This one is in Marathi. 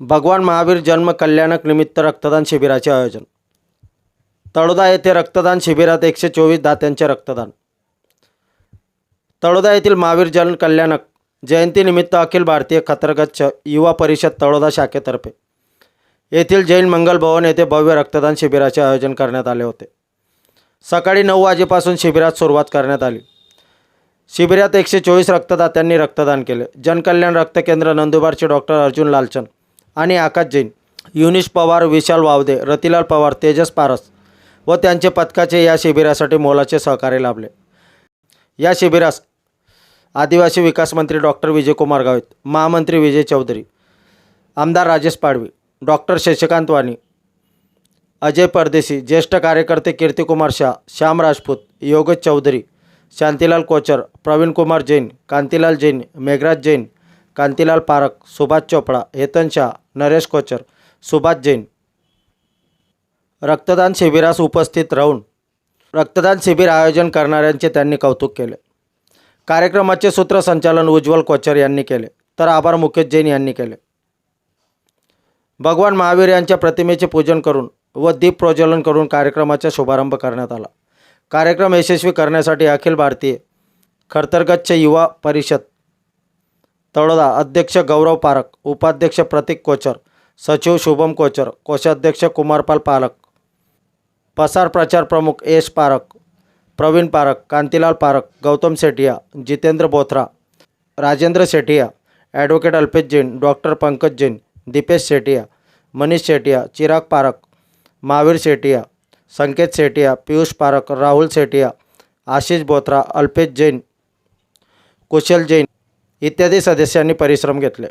भगवान महावीर जन्म कल्याणक निमित्त रक्तदान शिबिराचे आयोजन. तळोदा येथे रक्तदान शिबिरात एकशे चोवीस दात्यांचे रक्तदान. तळोदा येथील महावीर जन कल्याणक जयंतीनिमित्त अखिल भारतीय खतरगच्छ युवा परिषद तळोदा शाखेतर्फे येथील जैन मंगल भवन येथे भव्य रक्तदान शिबिराचे आयोजन करण्यात आले होते. सकाळी नऊ वाजेपासून शिबिरात सुरुवात करण्यात आली. शिबिरात एकशे चोवीस रक्तदात्यांनी रक्तदान केले. जनकल्याण रक्त केंद्र नंदुरबारचे डॉक्टर अर्जुन लालचंद आणि आकाश जैन युनिश पवार विशाल वावदे रतिलाल पवार तेजस पारस व त्यांचे पथकाचे या शिबिरासाठी मोलाचे सहकार्य लाभले. या शिबिरास आदिवासी विकास मंत्री डॉक्टर विजयकुमार गावित महामंत्री विजय चौधरी आमदार राजेश पाडवी डॉक्टर शशिकांत वाणी अजय परदेशी ज्येष्ठ कार्यकर्ते कीर्तिकुमार शाह श्याम राजपूत योगेश चौधरी शांतीलाल कोचर प्रवीण कुमार जैन कांतीलाल जैन मेघराज जैन कांतीलाल पारक सुभाष चोपडा हेतन शाह नरेश कोचर सुभाष जैन. रक्तदान शिबिरास उपस्थित राहून रक्तदान शिबिर आयोजन करणाऱ्यांचे त्यांनी कौतुक केले. कार्यक्रमाचे सूत्रसंचालन उज्ज्वल कोचर यांनी केले. तर आभार मुकेश जैन यांनी केले. भगवान महावीर यांच्या प्रतिमेचे पूजन करून व दीप प्रज्वलन करून कार्यक्रमाचा शुभारंभ करण्यात आला. कार्यक्रम यशस्वी करण्यासाठी अखिल भारतीय खरतरगच्छ युवा परिषद तळोदा अध्यक्ष गौरव पारक उपाध्यक्ष प्रतीक कोचर, सचिव शुभम कोचर, कोषाध्यक्ष कुमारपाल पारक प्रसार प्रचार प्रमुख S Parak Pravin Parak Kantilal Parak Gautam Sethia Jitendra Bothra, Rajendra Sethia advocate Alpesh Jain, doctor Pankaj Jain, Dipesh Sethia Manish Sethia Chirag Parak Mahavir Sethia Sanket Sethia Piyush Parak Rahul Sethia Ashish Bothra, Alpesh Jain, Kushal Jain इत्यादी सदस्यांनी परिश्रम घेतले.